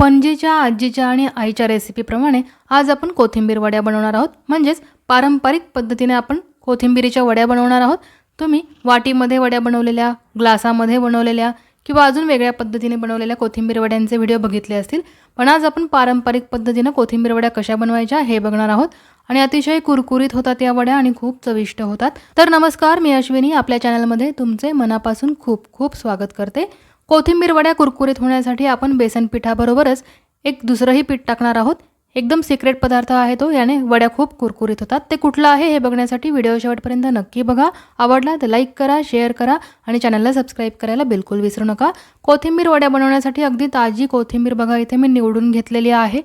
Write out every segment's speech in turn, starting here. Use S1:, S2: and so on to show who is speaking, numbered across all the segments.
S1: पणजीच्या आजीच्या आणि आईच्या रेसिपीप्रमाणे आज आपण कोथिंबीर वड्या बनवणार आहोत. म्हणजेच पारंपरिक पद्धतीने आपण कोथिंबीरीच्या वड्या बनवणार आहोत. तुम्ही वाटीमध्ये वड्या बनवलेल्या ग्लासामध्ये बनवलेल्या किंवा अजून वेगळ्या पद्धतीने बनवलेल्या कोथिंबीर वड्यांचे व्हिडिओ बघितले असतील. पण आज आपण पारंपरिक पद्धतीनं कोथिंबीर वड्या कशा बनवायच्या हे बघणार आहोत. आणि अतिशय कुरकुरीत होतात या वड्या आणि खूप चविष्ट होतात. तर नमस्कार मी अश्विनी. आपल्या चॅनलमध्ये तुमचे मनापासून खूप खूप स्वागत करते. कोथिंबीर वड्या कुरकुरीत होण्यासाठी आपण बेसन पिठाबरोबरच एक दुसरंही पीठ टाकणार आहोत. एकदम सिक्रेट पदार्थ आहे तो याने वड्या खूप कुरकुरीत होतात. ते कुठलं आहे हे बघण्यासाठी व्हिडिओ शेवटपर्यंत नक्की बघा. आवडला तर लाईक करा शेअर करा आणि चॅनलला सबस्क्राईब करायला बिलकुल विसरू नका. कोथिंबीर वड्या बनवण्यासाठी अगदी ताजी कोथिंबीर बघा इथे मी निवडून घेतलेली आहे.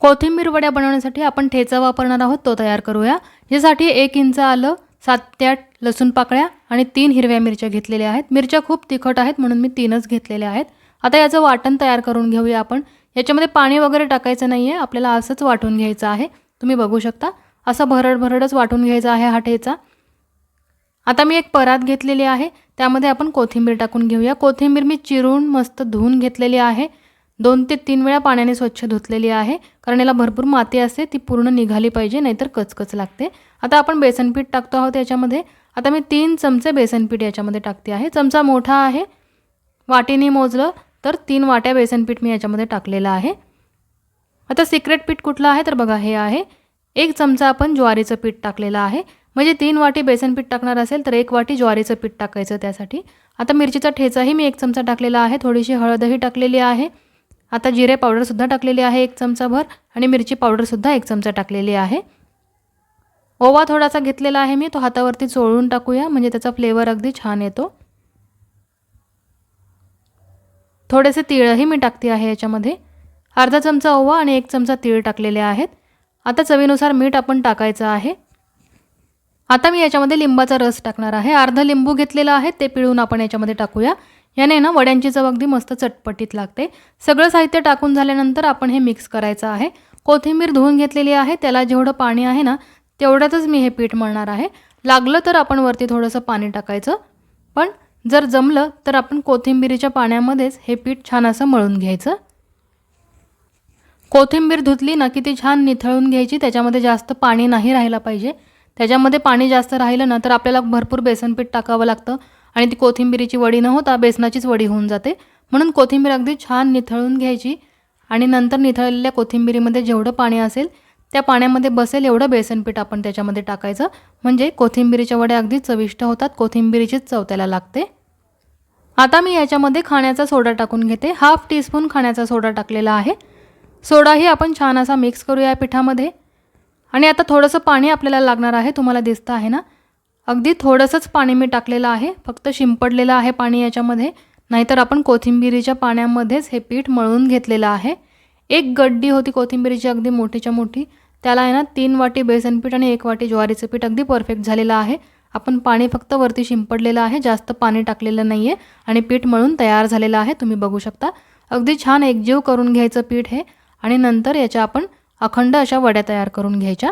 S1: कोथिंबीर वड्या बनवण्यासाठी आपण ठेचा वापरणार आहोत तो तयार करूया. यासाठी एक इंच आलं सात ते आठ लसूण पाकळ्या आणि तीन हिरव्या मिरच्या घेतलेल्या आहेत. मिरच्या खूप तिखट आहेत म्हणून मी तीनच घेतलेल्या आहेत. आता याचं वाटण तयार करून घेऊया आपण. याच्यामध्ये पाणी वगैरे टाकायचं नाही आहे आपल्याला असंच वाटून घ्यायचं आहे. तुम्ही बघू शकता. असं भरड भरडच वाटून घ्यायचा आहे हा ठेचा. आता मी एक परात घेतलेली आहे. त्यामध्ये आपण कोथिंबीर टाकून घेऊया. कोथिंबीर मी चिरून मस्त धुवून घेतलेली आहे. दोन ते तीन वेळा पाण्याने स्वच्छ धुतलेली आहे. कारण याला भरपूर माती असते ती पूर्ण निघाली पाहिजे नाहीतर कचकच लागते. आता आपण बेसनपीठ टाकतो आहोत याच्यामध्ये. आता मी तीन चमचे बेसनपीठ याच्यामध्ये टाकते आहे. चमचा मोठा आहे वाटीने मोजलं तर तीन वाट्या बेसनपीठ मी याच्यामध्ये टाकलेलं आहे. आता सिक्रेट पीठ कुठलं आहे? तर बघा हे आहे. एक चमचा आपण ज्वारीचं पीठ टाकलेलं आहे. म्हणजे तीन वाटी बेसन पीठ टाकणार असेल तर एक वाटी ज्वारीचं पीठ टाकायचं त्यासाठी. आता मिरचीचा ठेचाही मी एक चमचा टाकलेला आहे. थोडीशी हळदही टाकलेली आहे. आता जिरे पावडरसुद्धा टाकलेली आहे एक चमचाभर आणि मिरची पावडरसुद्धा एक चमचा टाकलेली आहे. ओवा थोडासा घेतलेला आहे मी तो हातावरती चोळून टाकूया म्हणजे त्याचा फ्लेवर अगदी छान येतो. थोडेसे तिळही मी टाकते आहे याच्यामध्ये. अर्धा चमचा ओवा आणि एक चमचा तीळ टाकलेले आहेत. आता चवीनुसार मीठ आपण टाकायचं आहे. आता मी याच्यामध्ये लिंबाचा रस टाकणार आहे. अर्ध लिंबू घेतलेला आहे ते पिळून आपण याच्यामध्ये टाकूया. याने ना वड्यांची चव अगदी मस्त चटपटीत लागते. सगळं साहित्य टाकून झाल्यानंतर आपण हे मिक्स करायचं आहे. कोथिंबीर धुवून घेतलेली आहे. त्याला जेवढं पाणी आहे ना तेवढ्यातच मी हे पीठ मळणार आहे. लागलं तर आपण वरती थोडंसं पाणी टाकायचं. पण जर जमलं तर आपण कोथिंबीरीच्या पाण्यामध्येच हे पीठ छान असं मळून घ्यायचं. कोथिंबीर धुतली ना की ती छान निथळून घ्यायची. त्याच्यामध्ये जास्त पाणी नाही राहिलं पाहिजे. त्याच्यामध्ये पाणी जास्त राहिलं ना तर आपल्याला भरपूर बेसनपीठ टाकावं लागतं. आणि ती कोथिंबिरीची वडी न होता बेसनाचीच वडी होऊन जाते. म्हणून कोथिंबीर अगदी छान निथळून घ्यायची आणि नंतर निथळलेल्या कोथिंबीरीमध्ये जेवढं पाणी असेल त्या पाण्यामध्ये बसेल एवढं बेसनपीठ आपण त्याच्यामध्ये टाकायचं. म्हणजे कोथिंबीरीच्या वड्या अगदी चविष्ट होतात कोथिंबीरीचीच चव त्याला लागते. आता मी याच्यामध्ये खाण्याचा सोडा टाकून घेते. हाफ टीस्पून खाण्याचा सोडा टाकलेला आहे. सोडाही आपण छान असा मिक्स करूया या पिठामध्ये. आणि आता थोडंसं पाणी आपल्याला लागणार आहे तुम्हाला दिसतं आहे ना? अगदी थोडंसंच पाणी मी टाकलेलं आहे. फक्त शिंपडलेलं आहे पाणी याच्यामध्ये. नाहीतर आपण कोथिंबिरीच्या पाण्यामध्येच हे पीठ मळून घेतलेलं आहे. एक गड्डी होती कोथिंबिरीची अगदी मोठीच्या मोठी. त्याला आहे ना तीन वाटी बेसन पीठ आणि एक वाटी ज्वारीचं पीठ अगदी परफेक्ट झालेलं आहे. आपण पाणी फक्त वरती शिंपडलेलं आहे जास्त पाणी टाकलेलं नाही आहे आणि पीठ मळून तयार झालेलं आहे तुम्ही बघू शकता. अगदी छान एकजीव करून घ्यायचं पीठ हे आणि नंतर याच्या आपण अखंड अशा वड्या तयार करून घ्यायच्या.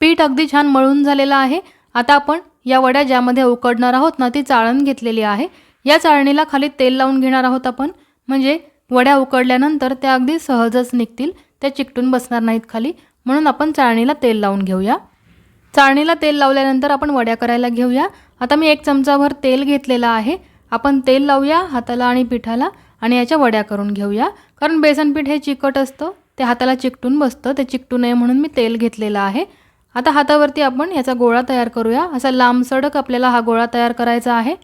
S1: पीठ अगदी छान मळून झालेलं आहे. आता आपण या वड्या ज्यामध्ये उकडणार आहोत ना ती चाळण घेतलेली आहे. या चाळणीला खाली तेल लावून घेणार आहोत आपण. म्हणजे वड्या उकडल्यानंतर त्या अगदी सहजच निघतील. त्या चिकटून बसणार नाहीत खाली. म्हणून आपण चाळणीला तेल लावून घेऊया. चाळणीला तेल लावल्यानंतर आपण वड्या करायला घेऊया. आता मी एक चमचाभर तेल घेतलेलं आहे. आपण तेल लावूया हाताला आणि पिठाला आणि याच्या वड्या करून घेऊया. कारण बेसन पीठ हे चिकट असतं. ते हाताला चिकटून बसतं. ते चिकटू नये म्हणून मी तेल घेतलेलं आहे. आता हातावरती आपण याचा गोळा तयार करूया. असा लांब सडक आपल्याला हा गोळा तयार करायचा आहे.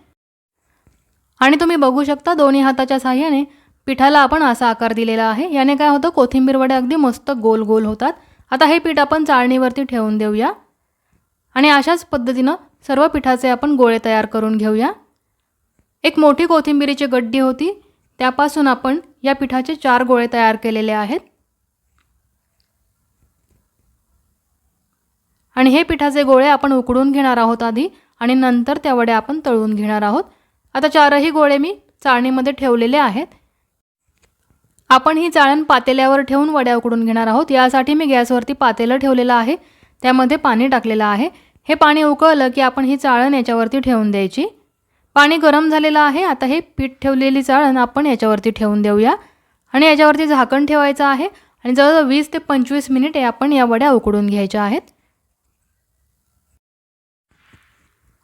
S1: आणि तुम्ही बघू शकता दोन्ही हाताच्या साह्याने पिठाला आपण असा आकार दिलेला आहे. याने काय होतं कोथिंबीरवडे अगदी मस्त गोल गोल होतात. आता हे पीठ आपण चाळणीवरती ठेवून देऊया. आणि अशाच पद्धतीनं सर्व पिठाचे आपण गोळे तयार करून घेऊया. एक मोठी कोथिंबीरीची गड्डी होती. त्यापासून आपण या पिठाचे चार गोळे तयार केलेले आहेत. आणि हे पिठाचे गोळे आपण उकडून घेणार आहोत आधी आणि नंतर त्या वड्या आपण तळून घेणार आहोत. आता चारही गोळे मी चाळणीमध्ये ठेवलेले आहेत. आपण ही चाळण पातेल्यावर ठेवून वड्या उकडून घेणार आहोत. यासाठी मी गॅसवरती पातेलं ठेवलेलं आहे. त्यामध्ये पाणी टाकलेलं आहे. हे पाणी उकळलं की आपण ही चाळण याच्यावरती ठेवून द्यायची. पाणी गरम झालेलं आहे. आता हे पीठ ठेवलेली चाळण आपण याच्यावरती ठेवून देऊया. आणि याच्यावरती झाकण ठेवायचं आहे. आणि जवळजवळ वीस ते पंचवीस मिनिटे आपण या वड्या उकडून घ्यायच्या आहेत.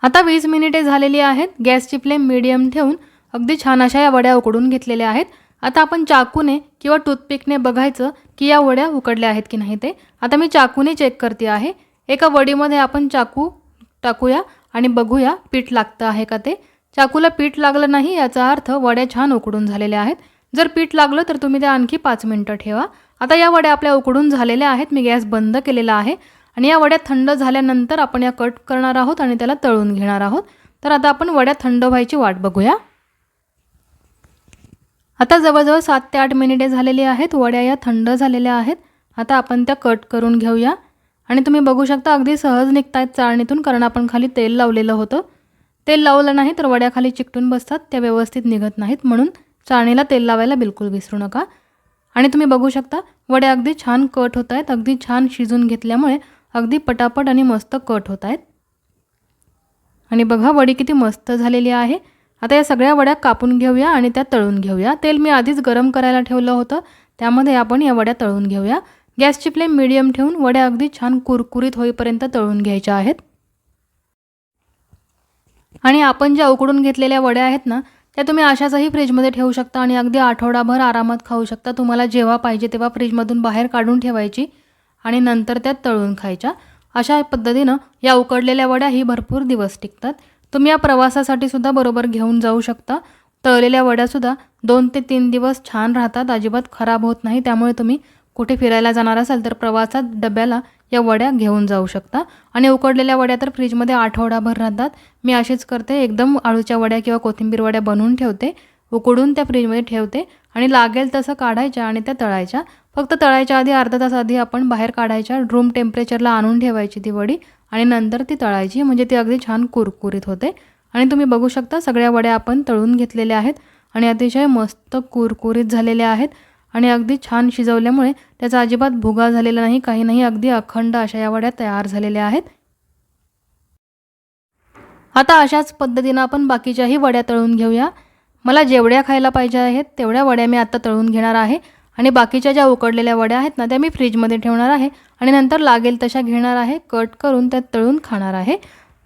S1: आता वीस मिनिटे झालेली आहेत. गॅसची फ्लेम मिडियम ठेवून अगदी छान अशा या वड्या उकडून घेतलेल्या आहेत. आता आपण चाकूने किंवा टूथपिकने बघायचं की या वड्या उकडल्या आहेत की नाही ते. आता मी चाकूने चेक करते आहे. एका वडीमध्ये आपण चाकू टाकूया आणि बघूया पीठ लागतं आहे का ते. चाकूला पीठ लागलं नाही याचा अर्थ वड्या छान उकडून झालेल्या आहेत. जर पीठ लागलं तर तुम्ही ते आणखी पाच मिनटं ठेवा. आता या वड्या आपल्या उकडून झालेल्या आहेत. मी गॅस बंद केलेला आहे. आणि या वड्या थंड झाल्यानंतर आपण या कट करणार आहोत आणि त्याला तळून घेणार आहोत. तर आता आपण वड्या थंड व्हायची वाट बघूया. आता जवळजवळ सात ते आठ मिनिटे झालेली आहेत. वड्या या थंड झालेल्या आहेत. आता आपण त्या कट करून घेऊया. आणि तुम्ही बघू शकता अगदी सहज निघतायत चाळणीतून कारण आपण खाली तेल लावलेलं होतं. तेल लावलं नाही तर वड्या खाली चिकटून बसतात. त्या व्यवस्थित निघत नाहीत म्हणून चाळणीला तेल लावायला बिलकुल विसरू नका. आणि तुम्ही बघू शकता वड्या अगदी छान कट होत आहेत अगदी छान शिजून घेतल्यामुळे अगदी पटापट आणि मस्त कट होत आहेत. आणि बघा वडी किती मस्त झालेली आहे. आता या सगळ्या वड्या कापून घेऊया आणि त्या तळून घेऊया. तेल मी आधीच गरम करायला ठेवलं होतं. त्यामध्ये आपण या वड्या तळून घेऊया. गॅसची फ्लेम मिडियम ठेवून वड्या अगदी छान कुरकुरीत होईपर्यंत तळून घ्यायच्या आहेत. आणि आपण ज्या उकडून घेतलेल्या वड्या आहेत ना त्या तुम्ही अशाचही फ्रीजमध्ये ठेवू शकता आणि अगदी आठवडाभर आरामात खाऊ शकता. तुम्हाला जेव्हा पाहिजे तेव्हा फ्रीजमधून बाहेर काढून ठेवायची. आणि नंतर त्यात तळून खायच्या. अशा पद्धतीनं या उकडलेल्या वड्या ही भरपूर दिवस टिकतात. तुम्ही या प्रवासासाठी सुद्धा बरोबर घेऊन जाऊ शकता. तळलेल्या वड्यासुद्धा दोन ते तीन दिवस छान राहतात. अजिबात खराब होत नाही. त्यामुळे तुम्ही कुठे फिरायला जाणार असाल तर प्रवासात डब्याला या वड्या घेऊन जाऊ शकता. आणि उकडलेल्या वड्या तर फ्रीजमध्ये आठवडाभर राहतात. मी अशीच करते. एकदम आळूच्या वड्या किंवा कोथिंबीर वड्या बनवून ठेवते. उकडून त्या फ्रीजमध्ये ठेवते आणि लागेल तसं काढायच्या आणि त्या तळायच्या. फक्त तळायच्या आधी अर्धा तास आधी आपण बाहेर काढायच्या रूम टेम्परेचरला आणून ठेवायची ती वडी आणि नंतर ती तळायची. म्हणजे ती अगदी छान कुरकुरीत होते. आणि तुम्ही बघू शकता सगळ्या वड्या आपण तळून घेतलेल्या आहेत आणि अतिशय मस्त कुरकुरीत झालेल्या आहेत आणि अगदी छान शिजवल्यामुळे त्याचा अजिबात भुगा झालेला नाही काही नाही अगदी अखंड अशा या वड्या तयार झालेल्या आहेत. आता अशाच पद्धतीनं आपण बाकीच्याही वड्या तळून घेऊया. मला जेवढ्या खायला पाहिजे आहेत तेवढ्या वड्या मी आत्ता तळून घेणार आहे. आणि बाकीच्या ज्या उकडलेल्या वड्या आहेत ना त्या मी फ्रीजमध्ये ठेवणार आहे. आणि नंतर लागेल तशा घेणार आहे कट करून त्यात तळून खाणार आहे.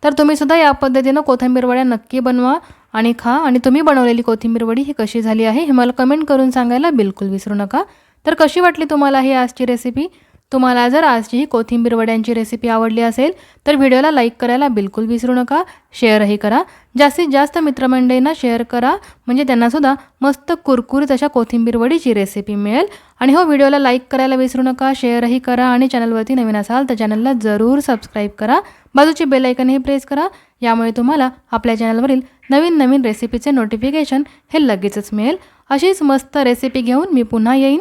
S1: तर तुम्हीसुद्धा या पद्धतीनं कोथिंबीर वड्या नक्की बनवा आणि खा. आणि तुम्ही बनवलेली कोथिंबीर वडी ही कशी झाली आहे हे मला कमेंट करून सांगायला बिलकुल विसरू नका. तर कशी वाटली तुम्हाला ही आजची रेसिपी तुम्हाला जर आजची ही कोथिंबीर वड्यांची रेसिपी आवडली असेल तर व्हिडिओला लाईक करायला बिलकुल विसरू नका. शेअरही करा. जास्तीत जास्त मित्रमंडळींना शेअर करा. म्हणजे त्यांनासुद्धा मस्त कुरकुरीत अशा कोथिंबीर वडीची रेसिपी मिळेल. आणि हो व्हिडिओला लाईक करायला विसरू नका. शेअरही करा आणि चॅनलवरती नवीन असाल तर चॅनलला जरूर सबस्क्राईब करा. बाजूची बेलायकनही प्रेस करा. यामुळे तुम्हाला आपल्या चॅनलवरील नवीन नवीन रेसिपीचे नोटिफिकेशन हे लगेचच मिळेल. अशीच मस्त रेसिपी घेऊन मी पुन्हा येईन.